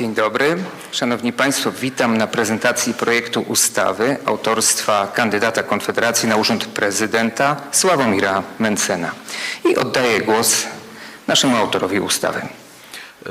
Dzień dobry. Szanowni Państwo, witam na prezentacji projektu ustawy autorstwa kandydata Konfederacji na urząd prezydenta Sławomira Mencena. I oddaję głos naszemu autorowi ustawy.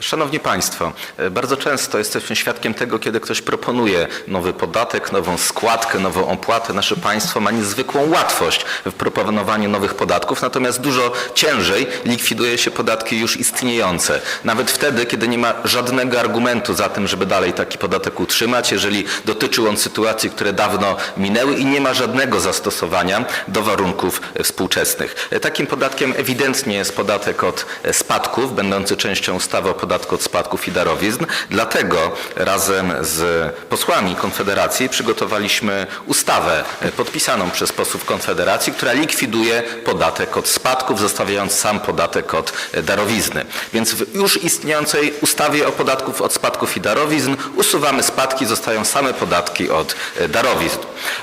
Szanowni Państwo, bardzo często jesteśmy świadkiem tego, kiedy ktoś proponuje nowy podatek, nową składkę, nową opłatę. Nasze państwo ma niezwykłą łatwość w proponowaniu nowych podatków, natomiast dużo ciężej likwiduje się podatki już istniejące. Nawet wtedy, kiedy nie ma żadnego argumentu za tym, żeby dalej taki podatek utrzymać, jeżeli dotyczył on sytuacji, które dawno minęły i nie ma żadnego zastosowania do warunków współczesnych. Takim podatkiem ewidentnie jest podatek od spadków, będący częścią ustawy o podatku od spadków i darowizn. Dlatego razem z posłami Konfederacji przygotowaliśmy ustawę podpisaną przez posłów Konfederacji, która likwiduje podatek od spadków, zostawiając sam podatek od darowizny. Więc w już istniejącej ustawie o podatków od spadków i darowizn usuwamy spadki, zostają same podatki od darowizn.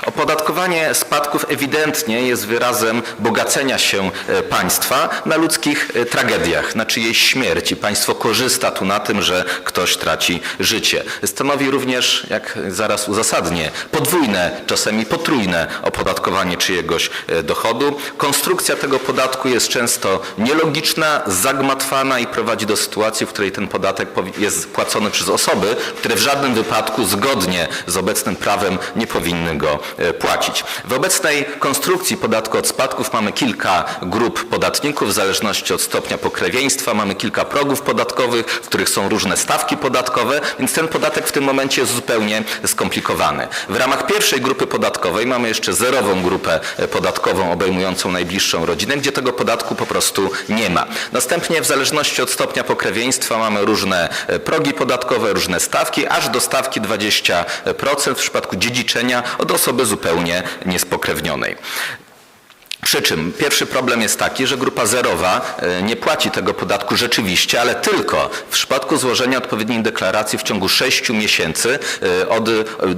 Opodatkowanie spadków ewidentnie jest wyrazem bogacenia się państwa na ludzkich tragediach, na czyjejś śmierci. Państwo korzysta tu na tym, że ktoś traci życie. Stanowi również, jak zaraz uzasadnię, podwójne, czasami potrójne opodatkowanie czyjegoś e, dochodu. Konstrukcja tego podatku jest często nielogiczna, zagmatwana i prowadzi do sytuacji, w której ten podatek jest płacony przez osoby, które w żadnym wypadku zgodnie z obecnym prawem nie powinny go e, płacić. W obecnej konstrukcji podatku od spadków mamy kilka grup podatników w zależności od stopnia pokrewieństwa, mamy kilka progów podatkowych, w których są różne stawki podatkowe, więc ten podatek w tym momencie jest zupełnie skomplikowany. W ramach pierwszej grupy podatkowej mamy jeszcze zerową grupę e, podatkową obejmującą najbliższą rodzinę, gdzie tego podatku po prostu nie ma. Następnie w zależności od stopnia pokrewieństwa mamy różne e, progi podatkowe, różne stawki, aż do stawki 20% w przypadku dziedziczenia od osoby zupełnie niespokrewnionej. Przy czym pierwszy problem jest taki, że grupa zerowa e, nie płaci tego podatku rzeczywiście, ale tylko w przypadku złożenia odpowiedniej deklaracji w ciągu 6 miesięcy e, od e,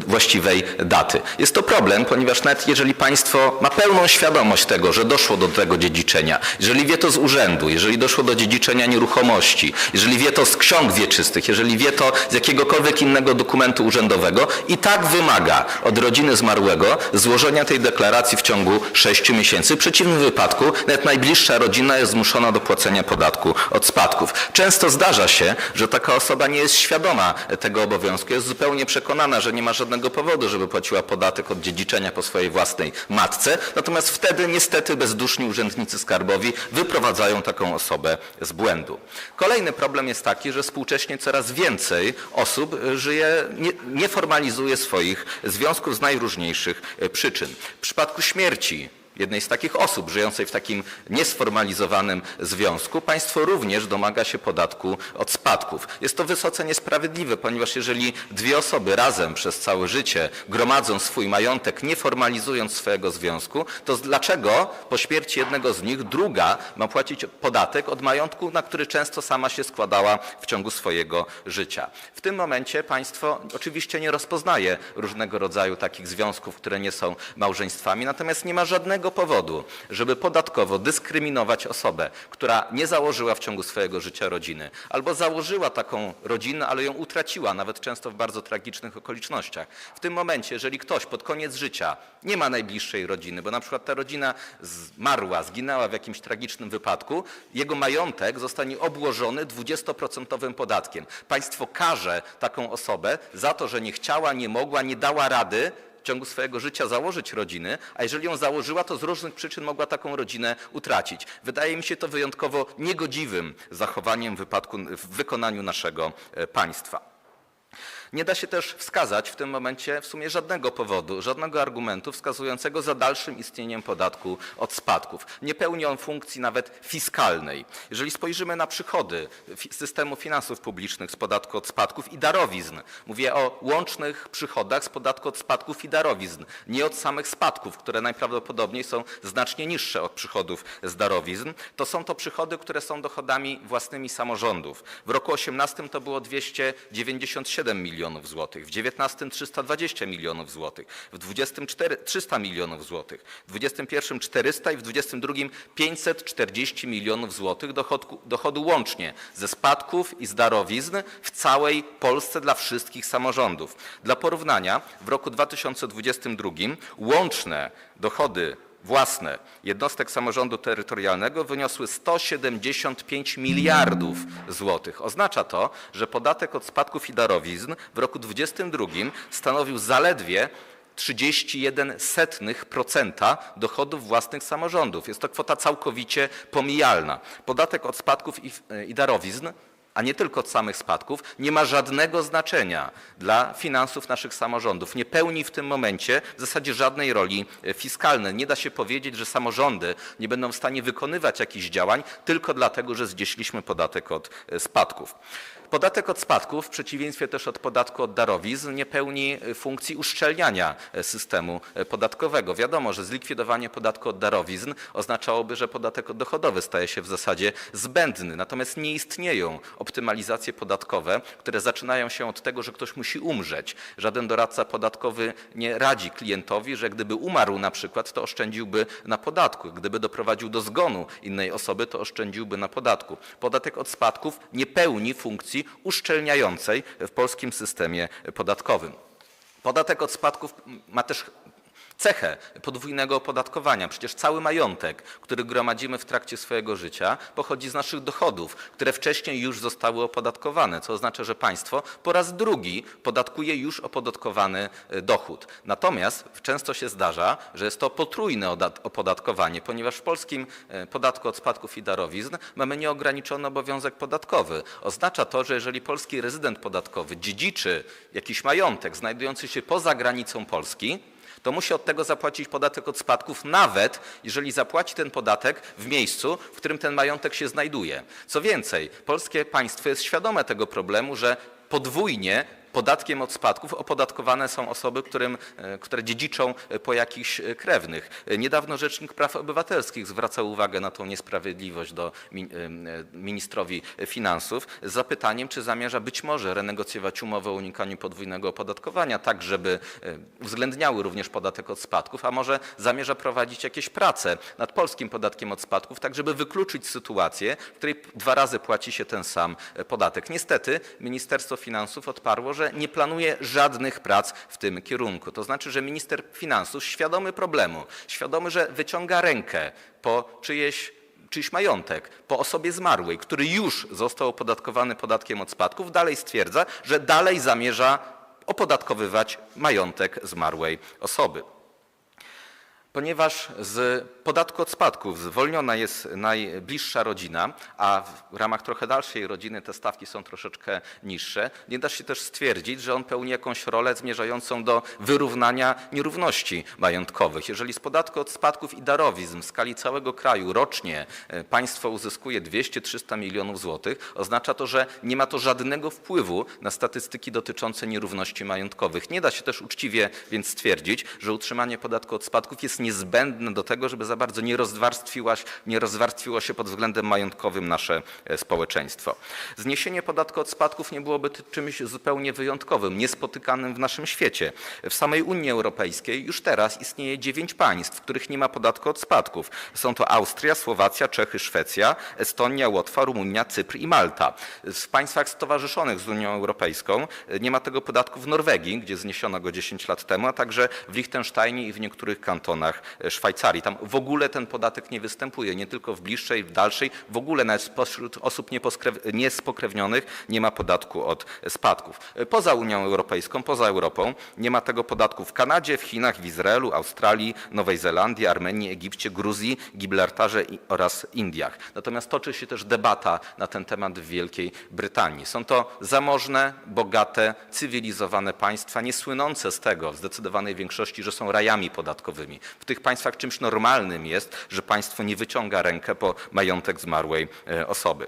właściwej daty. Jest to problem, ponieważ nawet jeżeli państwo ma pełną świadomość tego, że doszło do tego dziedziczenia, jeżeli wie to z urzędu, jeżeli doszło do dziedziczenia nieruchomości, jeżeli wie to z ksiąg wieczystych, jeżeli wie to z jakiegokolwiek innego dokumentu urzędowego, i tak wymaga od rodziny zmarłego złożenia tej deklaracji w ciągu 6 miesięcy. Przeciwnym wypadku nawet najbliższa rodzina jest zmuszona do płacenia podatku od spadków. Często zdarza się, że taka osoba nie jest świadoma tego obowiązku, jest zupełnie przekonana, że nie ma żadnego powodu, żeby płaciła podatek od dziedziczenia po swojej własnej matce, natomiast wtedy niestety bezduszni urzędnicy skarbowi wyprowadzają taką osobę z błędu. Kolejny problem jest taki, że współcześnie coraz więcej osób żyje, nie, nie formalizuje swoich związków z najróżniejszych e, przyczyn. W przypadku śmierci jednej z takich osób żyjącej w takim niesformalizowanym związku, państwo również domaga się podatku od spadków. Jest to wysoce niesprawiedliwe, ponieważ jeżeli dwie osoby razem przez całe życie gromadzą swój majątek, nie formalizując swojego związku, to dlaczego po śmierci jednego z nich druga ma płacić podatek od majątku, na który często sama się składała w ciągu swojego życia? W tym momencie państwo oczywiście nie rozpoznaje różnego rodzaju takich związków, które nie są małżeństwami, natomiast nie ma żadnego powodu, żeby podatkowo dyskryminować osobę, która nie założyła w ciągu swojego życia rodziny, albo założyła taką rodzinę, ale ją utraciła, nawet często w bardzo tragicznych okolicznościach. W tym momencie, jeżeli ktoś pod koniec życia nie ma najbliższej rodziny, bo na przykład ta rodzina zmarła, zginęła w jakimś tragicznym wypadku, jego majątek zostanie obłożony 20% podatkiem. Państwo karze taką osobę za to, że nie chciała, nie mogła, nie dała rady w ciągu swojego życia założyć rodziny, a jeżeli ją założyła, to z różnych przyczyn mogła taką rodzinę utracić. Wydaje mi się to wyjątkowo niegodziwym zachowaniem w, wypadku, w wykonaniu naszego e, państwa. Nie da się też wskazać w tym momencie w sumie żadnego powodu, żadnego argumentu wskazującego za dalszym istnieniem podatku od spadków. Nie pełni on funkcji nawet fiskalnej. Jeżeli spojrzymy na przychody systemu finansów publicznych z podatku od spadków i darowizn, mówię o łącznych przychodach z podatku od spadków i darowizn, nie od samych spadków, które najprawdopodobniej są znacznie niższe od przychodów z darowizn, to są to przychody, które są dochodami własnymi samorządów. W roku 18 to było 297 milionów złotych, w 19 320 milionów złotych, w 24 300 milionów złotych, w 21 400 i w 22 540 milionów złotych dochodu, dochodu łącznie ze spadków i z darowizn w całej Polsce dla wszystkich samorządów. Dla porównania w roku 2022 łączne dochody własne jednostek samorządu terytorialnego wyniosły 175 miliardów złotych. Oznacza to, że podatek od spadków i darowizn w roku 2022 stanowił zaledwie 31% dochodów własnych samorządów. Jest to kwota całkowicie pomijalna. Podatek od spadków i, i darowizn a nie tylko od samych spadków, nie ma żadnego znaczenia dla finansów naszych samorządów. Nie pełni w tym momencie w zasadzie żadnej roli e, fiskalnej. Nie da się powiedzieć, że samorządy nie będą w stanie wykonywać jakichś działań tylko dlatego, że znieśliśmy podatek od e, spadków. Podatek od spadków, w przeciwieństwie też od podatku od darowizn, nie pełni e, funkcji uszczelniania e, systemu e, podatkowego. Wiadomo, że zlikwidowanie podatku od darowizn oznaczałoby, że podatek dochodowy staje się w zasadzie zbędny. Natomiast nie istnieją optymalizacje podatkowe, które zaczynają się od tego, że ktoś musi umrzeć. Żaden doradca podatkowy nie radzi klientowi, że gdyby umarł na przykład, to oszczędziłby na podatku. Gdyby doprowadził do zgonu innej osoby, to oszczędziłby na podatku. Podatek od spadków nie pełni funkcji uszczelniającej w polskim systemie podatkowym. Podatek od spadków ma też cechę podwójnego opodatkowania. Przecież cały majątek, który gromadzimy w trakcie swojego życia, pochodzi z naszych dochodów, które wcześniej już zostały opodatkowane, co oznacza, że państwo po raz drugi podatkuje już opodatkowany e, dochód. Natomiast często się zdarza, że jest to potrójne odat- opodatkowanie, ponieważ w polskim e, podatku od spadków i darowizn mamy nieograniczony obowiązek podatkowy. Oznacza to, że jeżeli polski rezydent podatkowy dziedziczy jakiś majątek znajdujący się poza granicą Polski, to musi od tego zapłacić podatek od spadków, nawet jeżeli zapłaci ten podatek w miejscu, w którym ten majątek się znajduje. Co więcej, polskie państwo jest świadome tego problemu, że podwójnie podatkiem od spadków opodatkowane są osoby, którym, e, które dziedziczą e, po jakichś e, krewnych. Niedawno Rzecznik Praw Obywatelskich zwracał uwagę na tą niesprawiedliwość do ministrowi finansów z zapytaniem, czy zamierza być może renegocjować umowę o unikaniu podwójnego opodatkowania, tak żeby uwzględniały również podatek od spadków, a może zamierza prowadzić jakieś prace nad polskim podatkiem od spadków, tak żeby wykluczyć sytuację, w której dwa razy płaci się ten sam podatek. Niestety Ministerstwo Finansów odparło, że nie planuje żadnych prac w tym kierunku. To znaczy, że minister finansów świadomy problemu, świadomy, że wyciąga rękę po czyjeś czyjś majątek po osobie zmarłej, który już został opodatkowany podatkiem od spadków, dalej stwierdza, że dalej zamierza opodatkowywać majątek zmarłej osoby. Ponieważ z podatku od spadków zwolniona jest najbliższa rodzina, a w ramach trochę dalszej rodziny te stawki są troszeczkę niższe, nie da się też stwierdzić, że on pełni jakąś rolę zmierzającą do wyrównania nierówności majątkowych. Jeżeli z podatku od spadków i darowizn w skali całego kraju rocznie e, państwo uzyskuje 200-300 milionów złotych, oznacza to, że nie ma to żadnego wpływu na statystyki dotyczące nierówności majątkowych. Nie da się też uczciwie więc stwierdzić, że utrzymanie podatku od spadków jest niezbędne do tego, żeby za bardzo nie nie rozwarstwiło się pod względem majątkowym nasze e, społeczeństwo. Zniesienie podatku od spadków nie byłoby czymś zupełnie wyjątkowym, niespotykanym w naszym świecie. W samej Unii Europejskiej już teraz istnieje dziewięć państw, w których nie ma podatku od spadków. Są to Austria, Słowacja, Czechy, Szwecja, Estonia, Łotwa, Rumunia, Cypr i Malta. W państwach stowarzyszonych z Unią Europejską e, nie ma tego podatku w Norwegii, gdzie zniesiono go 10 lat temu, a także w Liechtensteinie i w niektórych kantonach e, Szwajcarii. Tam w ogóle ten podatek nie występuje, nie tylko w bliższej, w dalszej, w ogóle nawet spośród osób niespokrewnionych nie ma podatku od spadków. E, Poza Unią Europejską, poza Europą nie ma tego podatku w Kanadzie, w Chinach, w Izraelu, Australii, Nowej Zelandii, Armenii, Egipcie, Gruzji, Gibraltarze oraz Indiach. Natomiast toczy się też debata na ten temat w Wielkiej Brytanii. Są to zamożne, bogate, cywilizowane państwa, nie słynące z tego w zdecydowanej większości, że są rajami podatkowymi. W tych państwach czymś normalnym jest, że państwo nie wyciąga rękę po majątek zmarłej e, osoby.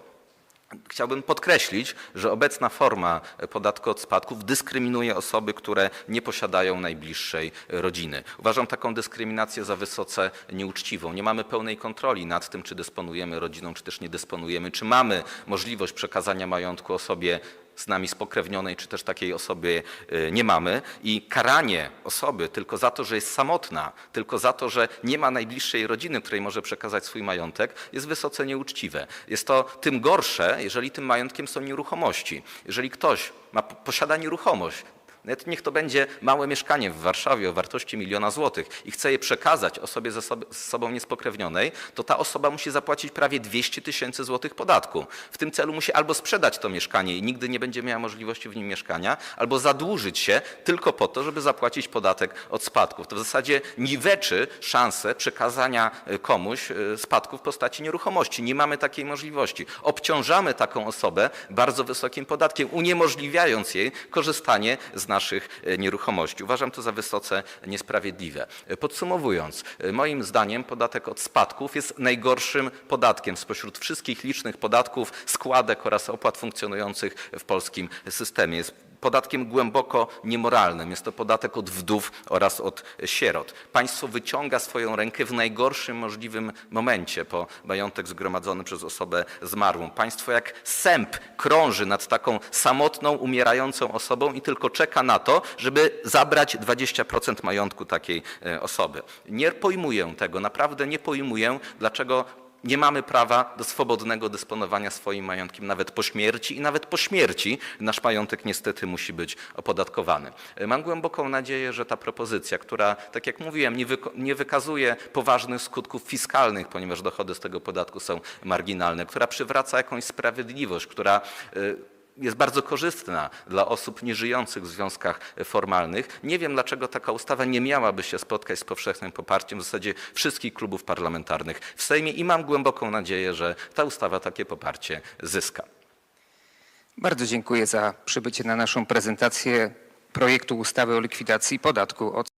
Chciałbym podkreślić, że obecna forma podatku od spadków dyskryminuje osoby, które nie posiadają najbliższej rodziny. Uważam taką dyskryminację za wysoce nieuczciwą. Nie mamy pełnej kontroli nad tym, czy dysponujemy rodziną, czy też nie dysponujemy, czy mamy możliwość przekazania majątku osobie z nami spokrewnionej, czy też takiej osoby y, nie mamy. I karanie osoby tylko za to, że jest samotna, tylko za to, że nie ma najbliższej rodziny, której może przekazać swój majątek, jest wysoce nieuczciwe. Jest to tym gorsze, jeżeli tym majątkiem są nieruchomości. Jeżeli ktoś ma, posiada nieruchomość, nawet niech to będzie małe mieszkanie w Warszawie o wartości miliona złotych i chce je przekazać osobie ze z sobą niespokrewnionej, to ta osoba musi zapłacić prawie 200 tysięcy złotych podatku. W tym celu musi albo sprzedać to mieszkanie i nigdy nie będzie miała możliwości w nim mieszkania, albo zadłużyć się tylko po to, żeby zapłacić podatek od spadków. To w zasadzie niweczy szansę przekazania y, komuś y, spadku w postaci nieruchomości. Nie mamy takiej możliwości. Obciążamy taką osobę bardzo wysokim podatkiem, uniemożliwiając jej korzystanie z naszych e, nieruchomości. Uważam to za wysoce niesprawiedliwe. E, Podsumowując, e, moim zdaniem podatek od spadków jest najgorszym podatkiem spośród wszystkich licznych podatków, składek oraz opłat funkcjonujących w polskim systemie. Jest podatkiem głęboko niemoralnym. Jest to podatek od wdów oraz od sierot. Państwo wyciąga swoją rękę w najgorszym możliwym momencie po majątek zgromadzony przez osobę zmarłą. Państwo jak sęp krąży nad taką samotną, umierającą osobą i tylko czeka na to, żeby zabrać 20% majątku takiej e, osoby. Nie pojmuję tego, naprawdę nie pojmuję, dlaczego nie mamy prawa do swobodnego dysponowania swoim majątkiem nawet po śmierci i nawet po śmierci nasz majątek niestety musi być opodatkowany. E, Mam głęboką nadzieję, że ta propozycja, która, tak jak mówiłem, nie, wyko- nie wykazuje poważnych skutków fiskalnych, ponieważ dochody z tego podatku są marginalne, która przywraca jakąś sprawiedliwość, która e, jest bardzo korzystna dla osób nieżyjących w związkach formalnych. Nie wiem, dlaczego taka ustawa nie miałaby się spotkać z powszechnym poparciem w zasadzie wszystkich klubów parlamentarnych w Sejmie i mam głęboką nadzieję, że ta ustawa takie poparcie zyska. Bardzo dziękuję za przybycie na naszą prezentację projektu ustawy o likwidacji podatku od